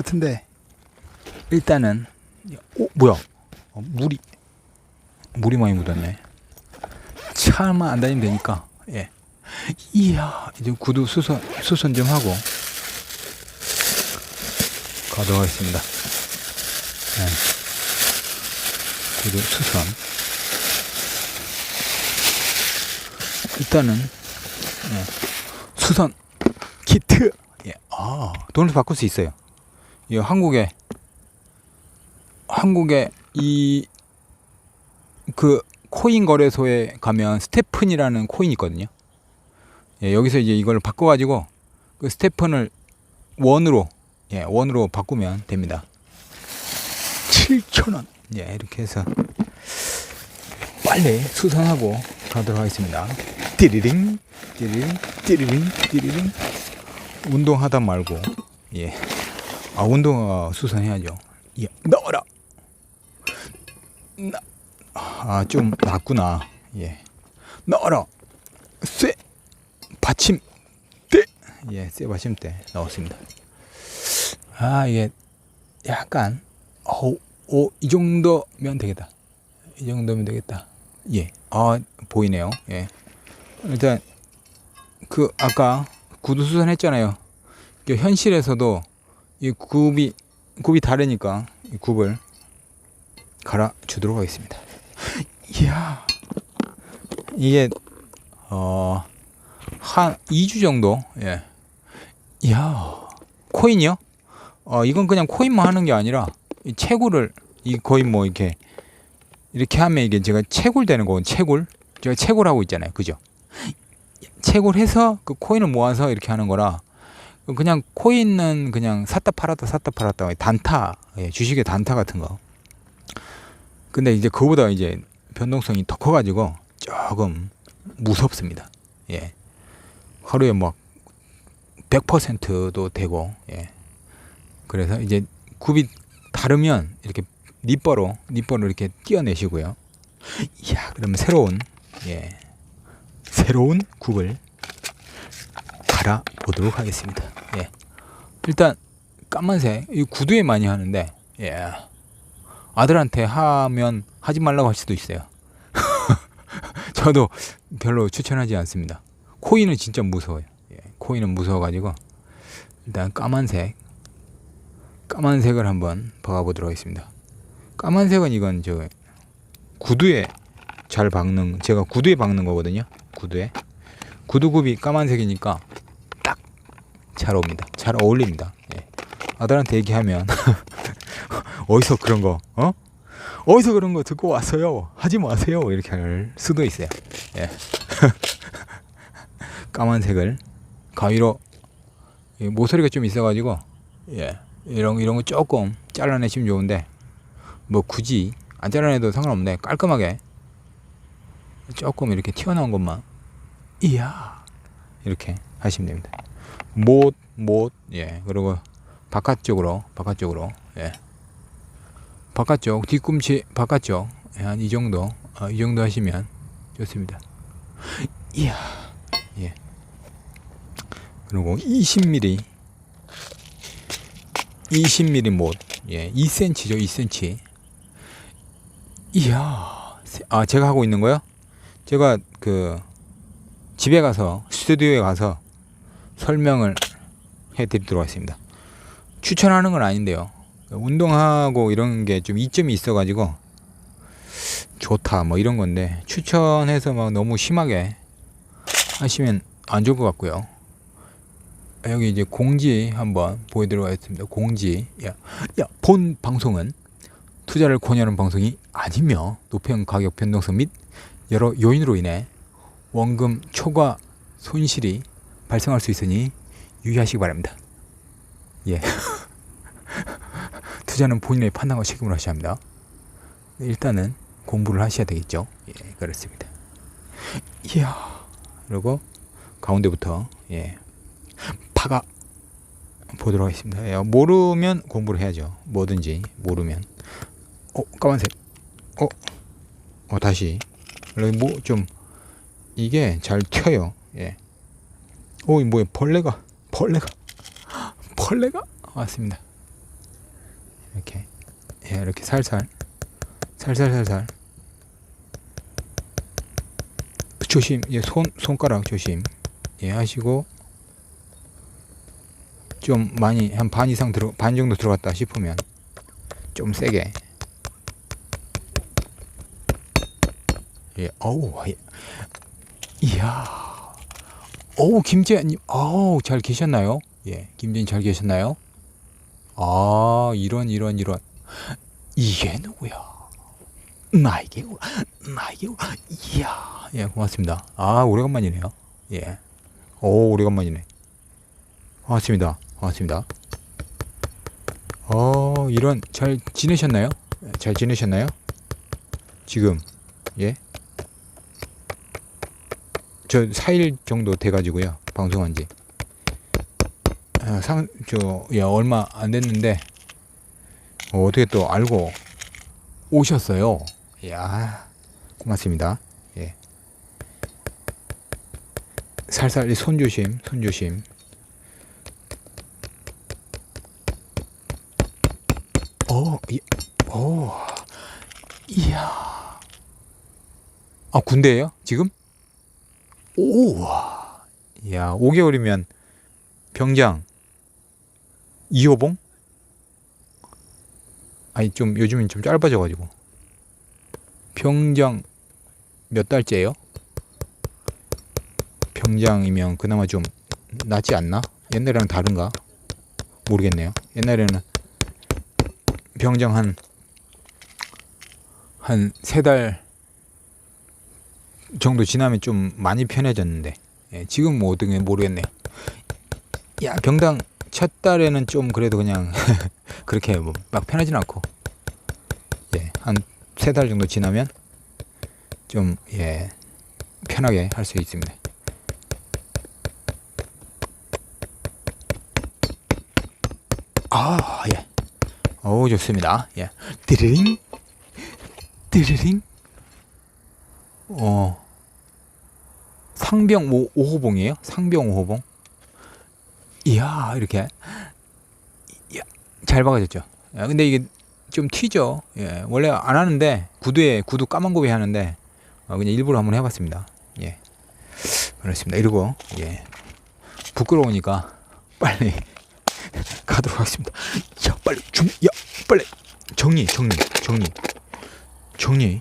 같은데 일단은 오 뭐야? 어, 물이. 물이 많이 묻었네. 차만 안 다니면 되니까 예. 이야 이제 구두 수선 수선 좀 하고 가도록 하겠습니다. 예. 구두 수선. 일단은 예. 수선 키트. 예. 아 돈을 바꿀 수 있어요 이 한국에 한국에 이 그 코인 거래소에 가면 스테픈이라는 코인이 있거든요. 예, 여기서 이제 이걸 바꿔가지고 그 스테픈을 원으로 예 원으로 바꾸면 됩니다. 7천 원. 예 이렇게 해서 빨리 수선하고 가도록 하겠습니다. 띠리링 띠리링 띠리링 띠리링 운동하다 말고 예. 아 운동화 수선해야죠. 예, 넣어라. 나, 아좀 낫구나. 예, 넣어라. 쇠 받침대. 예, 쇠 받침대 넣었습니다. 아 이게 약간 어오이 정도면 되겠다. 이 정도면 되겠다. 예, 아 보이네요. 예, 일단 그 아까 구두 수선했잖아요. 그 현실에서도 이 굽이 굽이 다르니까 이 굽을 갈아 주도록 하겠습니다. 이야 이게 어 한 2주 정도 예. 이야 코인이요? 어 이건 그냥 코인만 하는 게 아니라 이 채굴을 이 거의 뭐 이렇게 이렇게 하면 이게 제가 채굴 되는 거건 채굴 제가 채굴하고 있잖아요 그죠? 채굴해서 그 코인을 모아서 이렇게 하는 거라 그냥 코인은 그냥 샀다 팔았다 샀다 팔았다 단타 예, 주식의 단타 같은 거. 근데 이제 그보다 이제 변동성이 더 커가지고 조금 무섭습니다. 예, 하루에 막 100%도 되고 예. 그래서 이제 굽이 다르면 이렇게 니버로 니버로 이렇게 띄어내시고요. 이야 그러면 새로운 예 새로운 굽을 갈아 보도록 하겠습니다. 예. 일단 까만색 이 구두에 많이 하는데 예. 아들한테 하면 하지 말라고 할 수도 있어요. 저도 별로 추천하지 않습니다. 코인은 진짜 무서워요. 예. 코인은 무서워가지고 일단 까만색 까만색을 한번 박아보도록 하겠습니다. 까만색은 이건 저 구두에 잘 박는 제가 구두에 박는 거거든요. 구두에 구두굽이 까만색이니까 잘 옵니다. 잘 어울립니다. 예. 아들한테 얘기하면 어디서 그런 거 어? 어디서 그런 거 듣고 왔어요. 하지 마세요. 이렇게 할 수도 있어요. 예. 까만색을 가위로 모서리가 좀 있어가지고 예 이런 이런 거 조금 잘라내시면 좋은데 뭐 굳이 안 잘라내도 상관없네 깔끔하게 조금 이렇게 튀어나온 것만 이야 이렇게 하시면 됩니다. 못, 못, 예. 그리고 바깥쪽으로, 바깥쪽으로, 예. 바깥쪽, 뒤꿈치 바깥쪽, 예, 한이 정도, 어, 이 정도 하시면 좋습니다. 이야, 예. 그리고 20mm, 20mm 못, 예, 2cm죠, 2cm. 이야, 아, 제가 하고 있는 거요? 제가 그, 집에 가서, 스튜디오에 가서, 설명을 해드리도록 하겠습니다. 추천하는 건 아닌데요. 운동하고 이런 게 좀 이점이 있어가지고 좋다 뭐 이런 건데 추천해서 막 너무 심하게 하시면 안 좋을 것 같고요. 여기 이제 공지 한번 보여드리도록 하겠습니다. 공지. 야, 야, 본 방송은 투자를 권유하는 방송이 아니며 높은 가격 변동성 및 여러 요인으로 인해 원금 초과 손실이 발생할 수 있으니 유의하시기 바랍니다. 예. 투자는 본인의 판단과 책임을 하셔야 합니다. 일단은 공부를 하셔야 되겠죠. 예, 그렇습니다. 이야. 그리고 가운데부터 예. 파가 보도록 하겠습니다. 예, 모르면 공부를 해야죠. 뭐든지 모르면. 어, 까만색. 어. 어, 다시. 뭐 좀 이게 잘 튀어요. 예. 오, 뭐야 벌레가 벌레가 벌레가? 왔습니다. 이렇게 예, 이렇게 살살 살살 살살. 조심 예, 손 손가락 조심. 예 하시고 좀 많이 한 반 이상 들어 반 정도 들어갔다 싶으면 좀 세게. 예 어우 예. 이야 어우 김재현님. 어우 잘 계셨나요? 예 김재현 잘 계셨나요? 아 이런 이런 이런. 이게 누구야? 나에게 오- 나에게 오- 이야. 예 고맙습니다. 아 오래간만이네요. 예오 오래간만이네. 고맙습니다. 고맙습니다. 어 이런 잘 지내셨나요? 예, 잘 지내셨나요? 지금. 예 저 4일 정도 돼가지고요 방송한 지 아, 상, 저, 야, 얼마 안 됐는데, 어, 어떻게 또 알고 오셨어요. 야 고맙습니다. 예. 살살, 손 조심, 손 조심. 어, 이, 어, 이야. 아, 군대예요 지금? 오, 와. 야 5개월이면 병장 2호봉? 아니 좀 요즘은 좀 짧아져 가지고 병장 몇 달째예요? 병장이면 그나마 좀 낫지 않나? 옛날이랑 다른가? 모르겠네요. 옛날에는 병장 한 한 세 달 정도 지나면 좀 많이 편해졌는데 예, 지금 뭐 어떻게 모르겠네요. 야 병당 첫 달에는 좀 그래도 그냥 그렇게 뭐 막 편하진 않고 예, 한 세 달 정도 지나면 좀 예, 편하게 할 수 있습니다. 아, 예. 어우, 좋습니다. 예. 띠르링, 띠르링. 어, 상병 5, 5호봉이에요? 상병 5호봉? 이야, 이렇게. 이야, 잘 박아졌죠. 야, 근데 이게 좀 튀죠. 예, 원래 안 하는데, 구두에, 구두 까만 고비 하는데, 어, 그냥 일부러 한번 해봤습니다. 예. 그렇습니다. 이러고, 예. 부끄러우니까, 빨리 가도록 하겠습니다. 야, 빨리, 중, 야, 빨리. 정리, 정리, 정리. 정리.